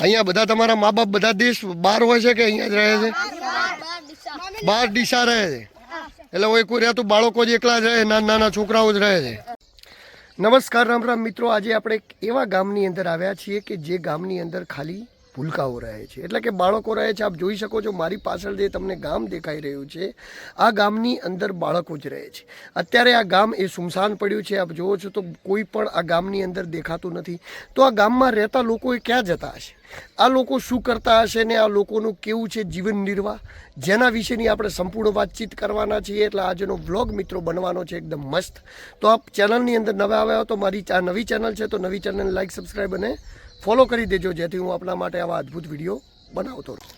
અહીંયા બધા તમારા મા બાપ બધા દેશ બહાર હોય છે કે અહીંયા જ રહે છે? બહાર ડીસા રહે છે. એટલે હોય કોઈ રહેતું, બાળકો જ એકલા જ રહે નાના નાના છોકરાઓ જ રહે છે. નમસ્કાર, રામ રામ. મિત્રો, આજે આપણે એક એવા ગામની અંદર આવ્યા છીએ કે જે ગામની અંદર ખાલી ભૂલકાઓ રહે છે. એટલે કે બાળકો રહે છે. આપ જોઈ શકો છો, મારી પાછળ જે તમને ગામ દેખાઈ રહ્યું છે, આ ગામની અંદર બાળકો જ રહે છે. અત્યારે આ ગામ એ સુમસાન પડ્યું છે. આપ જુઓ છો તો કોઈ પણ આ ગામની અંદર દેખાતું નથી. તો આ ગામમાં રહેતા લોકો એ ક્યાં જતા હશે? આ લોકો શું કરતા હશે ને આ લોકોનું કેવું છે જીવન નિર્વાહ? જેના વિશેની આપણે સંપૂર્ણ વાતચીત કરવાના છીએ, એટલે આજનો વ્લોગ મિત્રો બનવાનો છે એકદમ મસ્ત. તો આ ચેનલની અંદર નવા આવ્યા તો મારી આ નવી ચેનલ છે તો નવી ચેનલ લાઇક સબસ્ક્રાઈબ અને ફોલો કરી દેજો, જેથી હું આપણા માટે આવા અદ્ભુત વીડિયો બનાવતો રહું.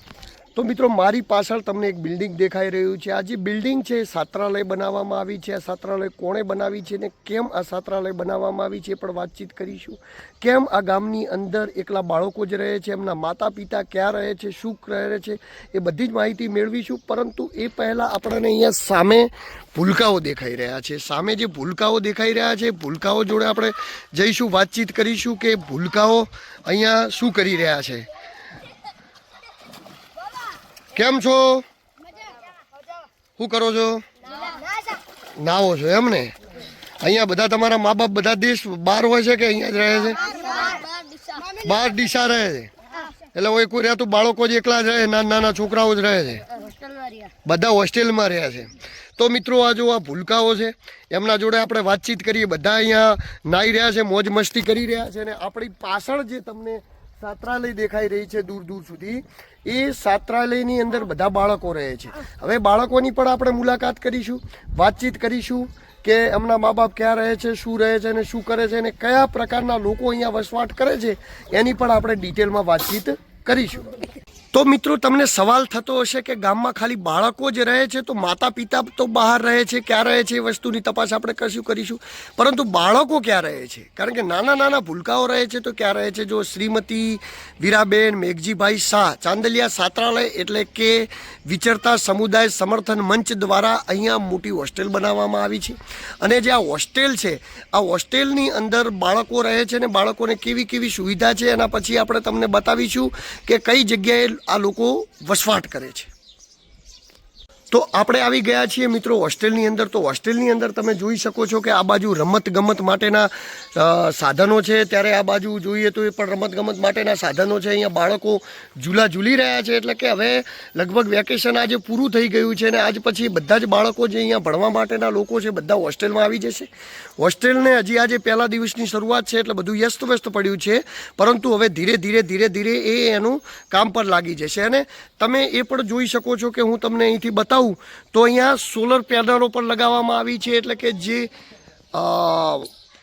તો મિત્રો, મારી પાછળ તમને એક બિલ્ડિંગ દેખાઈ રહ્યું છે. આ જે બિલ્ડિંગ છે, એ છાત્રાલય બનાવવામાં આવી છે. આ સાત્રાલય કોણે બનાવી છે ને કેમ આ સાત્રાલય બનાવવામાં આવી છે પણ વાતચીત કરીશું. કેમ આ ગામની અંદર એકલા બાળકો જ રહે છે? એમના માતા પિતા ક્યાં રહે છે? શું રહે છે? એ બધી જ માહિતી મેળવીશું. પરંતુ એ પહેલાં આપણને અહીંયા સામે ભૂલકાઓ દેખાઈ રહ્યા છે. સામે જે ભૂલકાઓ દેખાઈ રહ્યા છે ભૂલકાઓ જોડે આપણે જઈશું, વાતચીત કરીશું કે ભૂલકાઓ અહીંયા શું કરી રહ્યા છે? કેમ છો? શું કરો છો? નાવો છો એમ ને? અહીંયા બધા તમારા મા બાપ બધા દેશ બહાર હોય છે કે અહીંયા જ રહે છે? બહાર ડીસા રહે છે. એટલે હોય કોઈ રહેતું બાળકો જ એકલા જ રહે નાના નાના છોકરાઓ જ રહે છે. બધા હોસ્ટેલમાં રહ્યા છે. તો મિત્રો, આ જો આ ભૂલકાઓ છે, એમના જોડે આપણે વાતચીત કરીએ. બધા અહીંયા નાહી રહ્યા છે, મોજ મસ્તી કરી રહ્યા છે અને આપણી પાછળ જે તમને છાત્રાલય દેખાઈ રહી છે દૂર દૂર સુધી. એ સાત્રાલયની અંદર બધા બાળકો રહે છે. હવે બાળકોની પણ આપણે મુલાકાત કરીશું, વાતચીત કરીશું કે એમના મા બાપ ક્યાં રહે છે, શું રહે છે અને શું કરે છે અને કયા પ્રકારના લોકો અહીંયા વસવાટ કરે છે, એની પણ આપણે ડિટેલમાં વાતચીત કરીશું. તો મિત્રો, તમને સવાલ થતો હશે કે ગામમાં ખાલી બાળકો જ રહે છે, તો માતા પિતા તો બહાર રહે છે, ક્યાં રહે છે એ વસ્તુની તપાસ આપણે કશું કરીશું. પરંતુ બાળકો ક્યાં રહે છે? કારણ કે નાના નાના ભૂલકાઓ રહે છે તો ક્યાં રહે છે? જો શ્રીમતી વીરાબેન મેઘજીભાઈ શાહ ચાંદલિયા સાત્રાલય એટલે કે વિચરતા સમુદાય સમર્થન મંચ દ્વારા અહીંયા મોટી હોસ્ટેલ બનાવવામાં આવી છે. અને જે આ હોસ્ટેલ છે, આ હોસ્ટેલની અંદર બાળકો રહે છે અને બાળકોને કેવી કેવી સુવિધા છે એના પછી આપણે તમને બતાવીશું કે કઈ જગ્યાએ આ લોકો વસવાટ કરે છે. તો આપણે આવી ગયા છીએ મિત્રો હોસ્ટેલની અંદર. તો હોસ્ટેલની અંદર તમે જોઈ શકો છો કે આ બાજુ રમત ગમત માટેના સાધનો છે. ત્યારે આ બાજુ જોઈએ તો એ પણ રમત ગમત માટેના સાધનો છે. અહીંયા બાળકો ઝૂલા ઝૂલી રહ્યા છે. એટલે કે હવે લગભગ વેકેશન આજે પૂરું થઈ ગયું છે અને આજ પછી બધા જ બાળકો જે અહીંયા ભણવા માટેના લોકો છે બધા હોસ્ટેલમાં આવી જશે. હોસ્ટેલને હજી આજે પહેલા દિવસની શરૂઆત છે એટલે બધું વ્યસ્ત વ્યસ્ત પડ્યું છે. પરંતુ હવે ધીરે ધીરે ધીરે ધીરે એ એનું કામ પર લાગી જશે. અને તમે એ પણ જોઈ શકો છો કે હું તમને અહીંથી બતાવું તો અહીંયા સોલર પેનલો પણ લગાવવામાં આવી છે, એટલે કે જે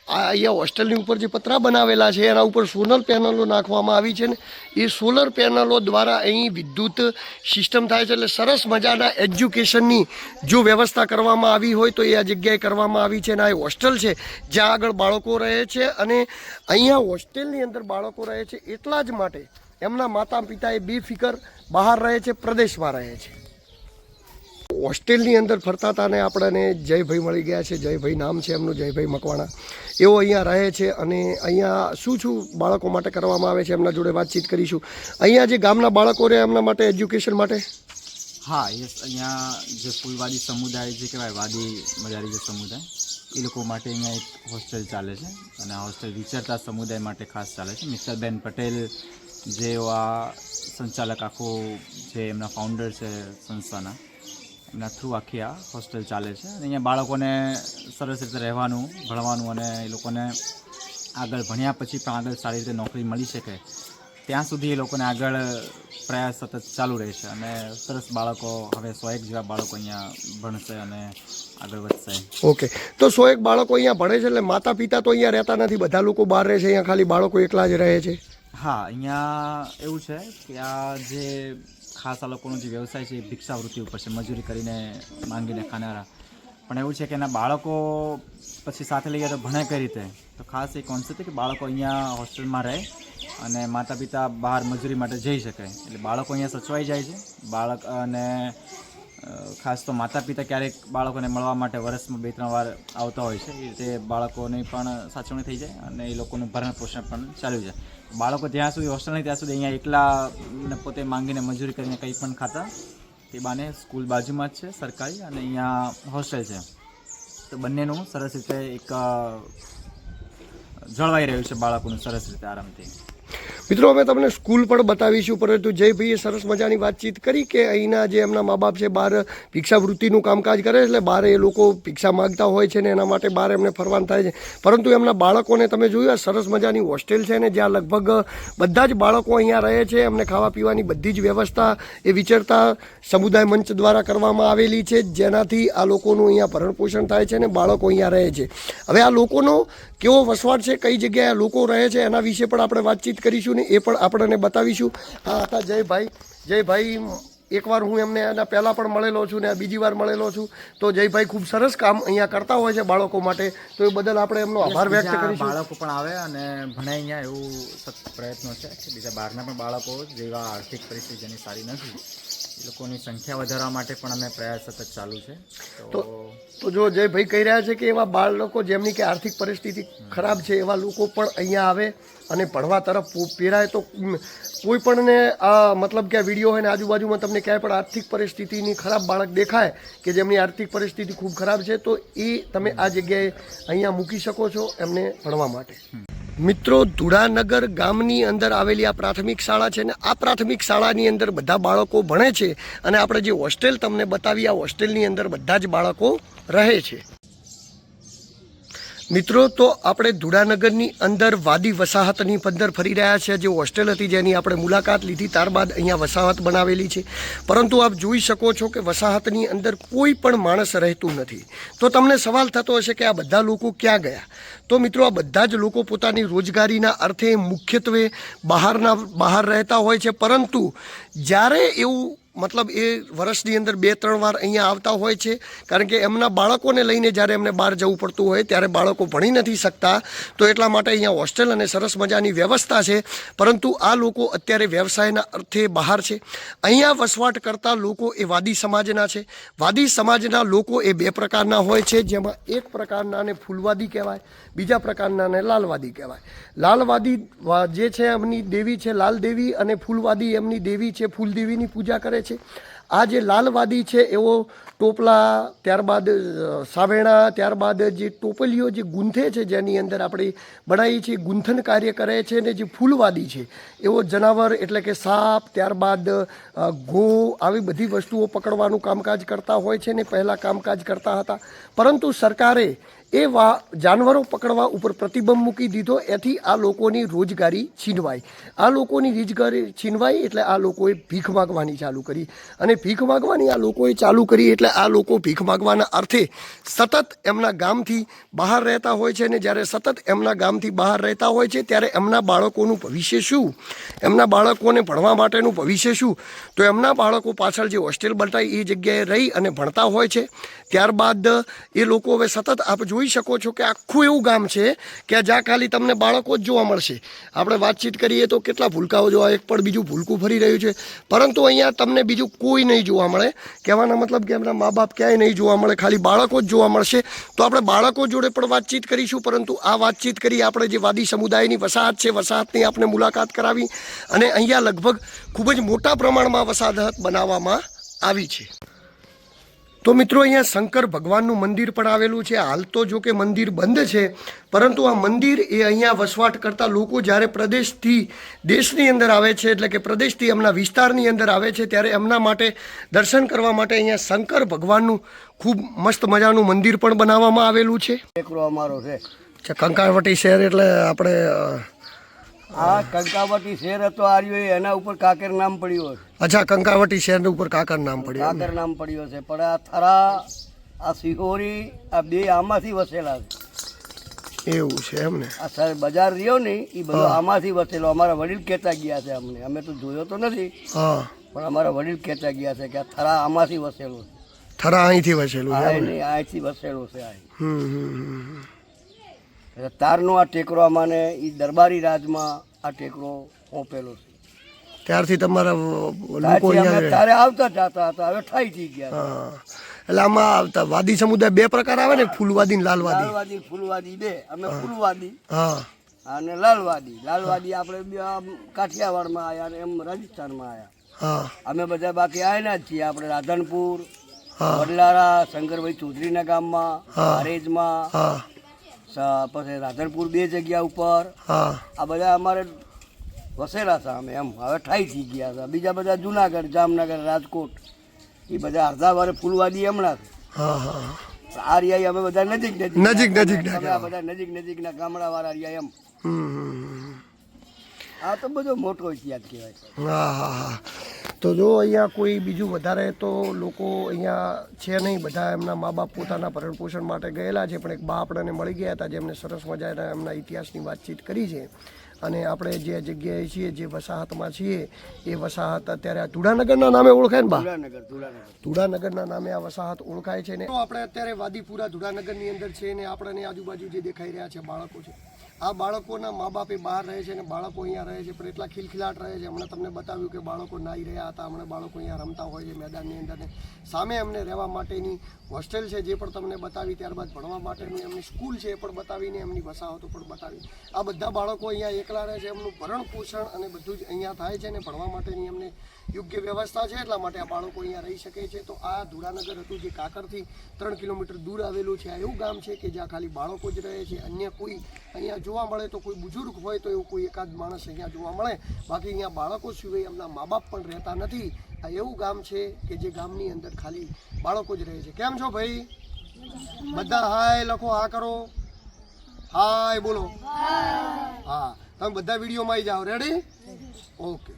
અહીંયા હોસ્ટેલની ઉપર જે પતરા બનાવેલા છે, એના ઉપર સોલર પેનલો નાખવામાં આવી છે ને, એ સોલર પેનલો દ્વારા અહીં વિદ્યુત સિસ્ટમ થાય છે, એટલે સરસ મજાના એજ્યુકેશનની જો વ્યવસ્થા કરવામાં આવી હોય, તો એ આ જગ્યાએ કરવામાં આવી છે, અને આ હોસ્ટેલ છે, જ્યાં આગળ બાળકો રહે છે, અને અહીંયા હોસ્ટેલની અંદર બાળકો રહે છે, એટલા જ માટે એમના માતા પિતા એ બેફિકર બહાર રહે છે, પ્રદેશમાં રહે છે. હોસ્ટેલની અંદર ફરતા હતા ને આપણને જયભાઈ મળી ગયા છે. જયભાઈ નામ છે એમનું, જયભાઈ મકવાણા. એઓ અહીંયા રહે છે અને અહીંયા શું શું બાળકો માટે કરવામાં આવે છે એમના જોડે વાતચીત કરીશું. અહીંયા જે ગામના બાળકો રહે એમના માટે એજ્યુકેશન માટે? હા, યસ, અહીંયા જે ફૂલવાડી સમુદાય જે કહેવાય વાદી મજારી જે સમુદાય, એ લોકો માટે અહીંયા એક હોસ્ટેલ ચાલે છે. અને આ હોસ્ટેલ વિચારતા સમુદાય માટે ખાસ ચાલે છે. મિત્તલબેન પટેલ જેઓ આ સંચાલક આખો જે એમના ફાઉન્ડર છે સંસ્થાના એમના થ્રુ આખી આ હોસ્ટેલ ચાલે છે. અને અહીંયા બાળકોને સરસ રીતે રહેવાનું ભણવાનું અને એ લોકોને આગળ ભણ્યા પછી પણ આગળ સારી રીતે નોકરી મળી શકે. ત્યાં સુધી એ લોકોને આગળ પ્રયાસ સતત ચાલુ રહેશે અને સરસ બાળકો હવે સો એક જેવા બાળકો અહીંયા ભણશે અને આગળ વધશે. ઓકે. તો સો એક બાળકો અહીંયા ભણે છે એટલે માતા પિતા તો અહીંયા રહેતા નથી. બધા લોકો બહાર રહે છે. અહીંયા ખાલી બાળકો એકલા જ રહે છે. હા અહીંયા એવું છે કે આ જે ખાસ આ લોકોનો જે વ્યવસાય છે એ ભિક્ષાવૃત્તિ ઉપર છે, મજૂરી કરીને માંગીને ખાનારા. પણ એવું છે કે એના બાળકો પછી સાથે લઈ ગયા તો ભણે કઈ રીતે? તો ખાસ એ કોન્સેપ્ટ કે બાળકો અહીંયા હોસ્ટેલમાં રહે અને માતા પિતા બહાર મજૂરી માટે જઈ શકે. એટલે બાળકો અહીંયા સચવાઈ જાય છે. બાળક અને ખાસ તો માતા પિતા ક્યારેક બાળકોને મળવા માટે વર્ષમાં બે, ત્રણ વાર આવતા હોય છે. એ રીતે બાળકોની પણ સાચવણી થઈ જાય અને એ લોકોનું ભરણ પોષણ પણ ચાલ્યું જાય. બાળકો જ્યાં સુધી હોસ્ટેલ નહીં ત્યાં સુધી અહીંયા એકલા પોતે માંગીને મજૂરી કરીને કંઈ પણ ખાતા, તે બાને સ્કૂલ બાજુમાં જ છે, સરકારી અને અહીંયા હોસ્ટેલ છે. તો બંનેનું સરસ રીતે એક જળવાઈ રહ્યું છે બાળકોનું સરસ રીતે આરામથી. મિત્રો, અમે તમને સ્કૂલ પણ બતાવીશું, પરંતુ જયભાઈએ સરસ મજાની વાતચીત કરી કે અહીંના જે એમના મા બાપ છે બહાર ભિક્ષાવૃત્તિનું કામકાજ કરે એટલે બહાર એ લોકો ભિક્ષા માગતા હોય છે ને એના માટે બહાર એમને ફરવાનું થાય છે. પરંતુ એમના બાળકોને તમે જોયું સરસ મજાની હોસ્ટેલ છે ને, જ્યાં લગભગ બધા જ બાળકો અહીંયા રહે છે, એમને ખાવા પીવાની બધી જ વ્યવસ્થા એ વિચારતા સમુદાય મંચ દ્વારા કરવામાં આવેલી છે, જેનાથી આ લોકોનું અહીંયા ભરણ પોષણ થાય છે ને બાળકો અહીંયા રહે છે. હવે આ લોકોનો કેવો વસવાટ છે, કઈ જગ્યાએ લોકો રહે છે, એના વિશે પણ આપણે વાતચીત કરીશું. ને એ પણ આપણને બતાવીશું. આ હતા જયભાઈ. જયભાઈ એકવાર હું એમને એના પહેલાં પણ મળેલો છું ને બીજી વાર મળેલો છું. તો જયભાઈ ખૂબ સરસ કામ અહીંયા કરતા હોય છે બાળકો માટે. તો એ બદલ આપણે એમનો આભાર વ્યક્ત કરીશું. બાળકો પણ આવે અને ભણાય અહીંયા એવું સતત પ્રયત્નો છે કે બીજા બહારના પણ બાળકો જેવા આર્થિક પરિસ્થિતિ જેની સારી નથી એ લોકોની સંખ્યા વધારવા માટે પણ અમે પ્રયાસ સતત ચાલુ છે. તો તો જો જયભાઈ કહી રહ્યા છે કે એવા બાળકો જેમની કે આર્થિક પરિસ્થિતિ ખરાબ છે એવા લોકો પણ અહીંયા આવે. અને ભણવા તરફ પહેરાય તો કોઈ પણને આ મતલબ કે આ વીડિયો હોય ને આજુબાજુમાં તમને ક્યાંય પણ આર્થિક પરિસ્થિતિની ખરાબ બાળક દેખાય કે જેમની આર્થિક પરિસ્થિતિ ખૂબ ખરાબ છે, તો એ તમે આ જગ્યાએ અહીંયા મૂકી શકો છો એમને ભણવા માટે. મિત્રો, ધુડાનગર ગામની અંદર આવેલી આ પ્રાથમિક શાળા છે ને આ પ્રાથમિક શાળાની અંદર બધા બાળકો ભણે છે અને આપણે જે હોસ્ટેલ તમને બતાવી, આ હોસ્ટેલની અંદર બધા જ બાળકો રહે છે. મિત્રો, તો આપણે ધુડાનગરની અંદર વાદી વસાહતની પંદર ફરી રહ્યા છે. જે હોસ્ટેલ હતી જેની આપણે મુલાકાત લીધી, ત્યારબાદ અહીંયા વસાહત બનાવેલી છે. પરંતુ આપ જોઈ શકો છો કે વસાહતની અંદર કોઈ પણ માણસ રહેતું નથી. તો તમને સવાલ થતો હશે કે આ બધા લોકો ક્યાં ગયા? તો મિત્રો, આ બધા જ લોકો પોતાની રોજગારીના અર્થે મુખ્યત્વે બહારના, બહાર રહેતા હોય છે. પરંતુ જ્યારે એવું મતલબ એ વર્ષની અંદર બે ત્રણ વાર અહીંયા આવતા હોય છે. કારણ કે એમના બાળકોને લઈને જ્યારે એમને બહાર જવું પડતું હોય ત્યારે બાળકો ભણી નથી શકતા. તો એટલા માટે અહીંયા હોસ્ટેલ અને સરસ મજાની વ્યવસ્થા છે. પરંતુ આ લોકો અત્યારે વ્યવસાયના અર્થે બહાર છે. અહીંયા વસવાટ કરતા લોકો એ વાદી સમાજના છે. વાદી સમાજના લોકો એ બે પ્રકારના હોય છે. જેમાં એક પ્રકારનાને ફૂલવાદી કહેવાય, બીજા પ્રકારનાને લાલવાદી કહેવાય. લાલવાદી જે છે એમની દેવી છે લાલ દેવી અને ફૂલવાદી એમની દેવી છે, ફૂલદેવીની પૂજા કરે છે આ જે લાલવાદી છે, એવો ટોપલા, ત્યારબાદ સાવેણા, ત્યારબાદ જે ટોપલીઓ જે ગૂંથે છે, જેની અંદર આપણે બનાવી છે, ગૂંથન કાર્ય કરે છે, ને જે ફૂલવાદી છે, એવો જનાવર એટલે કે સાપ, ત્યારબાદ ગો આવી બધી વસ્તુઓ પકડવાનું કામકાજ કરતા હોય છે ને પહેલાં કામકાજ કરતા હતા. પરંતુ સરકારે એ વા, જાનવરો પકડવા ઉપર પ્રતિબંધ મૂકી દીધો. એથી આ લોકોની રોજગારી છીનવાઈ. આ લોકોની રોજગારી છીનવાઈ એટલે આ લોકોએ ભીખ માગવાની ચાલુ કરી. અને ભીખ માગવાની આ લોકોએ ચાલુ કરી એટલે આ લોકો ભીખ માગવાના અર્થે સતત એમના ગામથી બહાર રહેતા હોય છે. અને જ્યારે સતત એમના ગામથી બહાર રહેતા હોય છે, ત્યારે એમના બાળકોનું ભવિષ્ય શું? એમના બાળકોને ભણવા માટેનું ભવિષ્ય શું? તો એમના બાળકો પાછળ જે હોસ્ટેલ બટાય એ જગ્યાએ રહી અને ભણતા હોય છે. ત્યારબાદ એ લોકો હવે સતત આપ જોઈ શકો છો કે આખું એવું ગામ છે કે જ્યાં ખાલી તમને બાળકો જ જોવા મળશે. આપણે વાતચીત કરીએ તો કેટલા ભૂલકાઓ જોવા, એક પણ બીજું ભૂલકું ફરી રહ્યું છે. પરંતુ અહીંયા તમને બીજું કોઈ નહીં જોવા મળે. કહેવાનો મતલબ કે એમના મા બાપ ક્યાંય નહીં જોવા મળે, ખાલી બાળકો જ જોવા મળશે. તો આપણે બાળકો જોડે પણ વાતચીત કરીશું, પરંતુ આ વાતચીત કરી આપણે જે વાદી સમુદાયની વસાહત છે, વસાહતની આપણે મુલાકાત કરાવી અને અહીંયા લગભગ ખૂબ જ મોટા પ્રમાણમાં વસાહત બનાવવામાં આવી છે. તો મિત્રો અહીંયા શંકર ભગવાનનું મંદિર પણ આવેલું છે. હાલ તો જો કે મંદિર બંધ છે પરંતુ આ મંદિર એ અહીંયા વસવાટ કરતા લોકો જ્યારે પ્રદેશથી દેશની અંદર આવે છે એટલે કે પ્રદેશથી એમના વિસ્તારની અંદર આવે છે ત્યારે એમના માટે દર્શન કરવા માટે અહીંયા શંકર ભગવાનનું ખૂબ મસ્ત મજાનું મંદિર પણ બનાવવામાં આવેલું છે. અમારો છે. અચ્છા કંકાળવટી શહેર એટલે આપણે આ કંકાવટી શેર હતો આર્યો એના ઉપર કાકર નામ પડ્યું છે અચ્છા કંકાવટી શહેર ઉપર કાકર નામ પડ્યું કાકર નામ પડ્યો છે પણ આ થરા આ સિહોરી આ બે આમાંથી વસેલા છે. એવું છે એમને આ સર બજાર રહ્યો ને એ બધો આમાંથી વસેલો. અમારા વડીલ કહેતા ગયા છે અમને. અમે તો જોયો તો નથી. હા. પણ અમારા વડીલ કહેતા ગયા છે કે આ થરા આમાંથી વસેલો છે. થરા અહીંથી વસેલું છે અહીંથી વસેલું છે આ. હમ હમ. એટલે તારનો આ ટેકરો અમાને એ દરબારી રાજમાં આ ટેકરો ઓપેલો છે. ત્યારથી તમારા લોકો તારે આવતા જતા હતા હવે ઠાઈ થઈ ગયા એટલે આમાં આવતા વાદી સમુદાય બે પ્રકાર આવે ને ફૂલવાદી ને લાલવાદી? લાલવાદી ફૂલવાદી બે. અમે ફૂલવાદી હા. અને લાલવાદી. લાલવાદી આપણે કાઠિયાવાડમાં આવ્યા એમ રાજસ્થાનમાં આવ્યા હા. અમે બધા બાકી આવ્યા જ છીએ. આપણે રાધનપુર વડલારા શંકરભાઈ ચૌધરીના ગામમાં. હારેજમાં પછી રાધનપુર બે જગ્યા ઉપર. આ બધા અમારે વસેલા હતા અમે એમ. હવે ઠાઈ થઈ ગયા હતા બીજા બધા જુનાગઢ જામનગર રાજકોટ એ બધા અડધા વારે ફૂલવાદી હમણાં આ રહ્યા અમે બધા નજીક નજીક નજીક નજીક બધા નજીક નજીકના ગામડા વાળા રહ્યા એમ આ તો બધો મોટો ઇતિહાસ કહેવાય. હા હા હા. તો જો અહીંયા કોઈ બીજું વધારે તો લોકો અહીંયા છે નહીં. બધા એમના મા બાપ પોતાના ભરણ પોષણ માટે ગયેલા છે પણ એક બા આપણને મળી ગયા હતા જેમને સરસ મજાના એમના ઇતિહાસની વાતચીત કરી છે. અને આપણે જે જગ્યાએ છીએ જે વસાહતમાં છીએ એ વસાહત અત્યારે આ ધુડાનગરના નામે ઓળખાય ને બા? ધુડાનગરના નામે આ વસાહત ઓળખાય છે ને? આપણે અત્યારે વાદીપુરા ધુડાનગરની અંદર છે ને આપણને આજુબાજુ જે દેખાઈ રહ્યા છે બાળકો છે. આ બાળકોના મા બાપે બહાર રહે છે અને બાળકો અહીંયા રહે છે, પણ એટલા ખિલખિલાટ રહે છે. હમણાં તમને બતાવ્યું કે બાળકો નાહી રહ્યા હતા, હમણાં બાળકો અહીંયા રમતા હોય છે મેદાનની અંદર ને. સામે અમને રહેવા માટેની હોસ્ટેલ છે, જે પણ તમને બતાવી ત્યારબાદ ભણવા માટેની એમની સ્કૂલ છે એ પણ બતાવીને એમની વસાહતો પણ બતાવી. આ બધા બાળકો અહીંયા એકલા રહે છે, એમનું ભરણ પોષણ અને બધું જ અહીંયા થાય છે ને ભણવા માટેની એમને યોગ્ય વ્યવસ્થા છે એટલા માટે આ બાળકો અહીંયા રહી શકે છે. તો આ ધુરાનગર હતું જે કાકરથી ત્રણ કિલોમીટર દૂર આવેલું છે. આ એવું ગામ છે કે જ્યાં ખાલી બાળકો જ રહે છે. અન્ય કોઈ અહીંયા જોવા મળે તો કોઈ બુઝુર્ગ હોય તો એવું કોઈ એકાદ માણસ અહીંયા જોવા મળે. બાકી અહીંયા બાળકો સિવાય એમના મા બાપ પણ રહેતા નથી. આ એવું ગામ છે કે જે ગામની અંદર ખાલી બાળકો જ રહે છે. કેમ છો ભાઈ? બધા હાય લખો હા કરો. હાય બોલો. હા તમે બધા વિડીયોમાં આવી જાઓ. Ready okay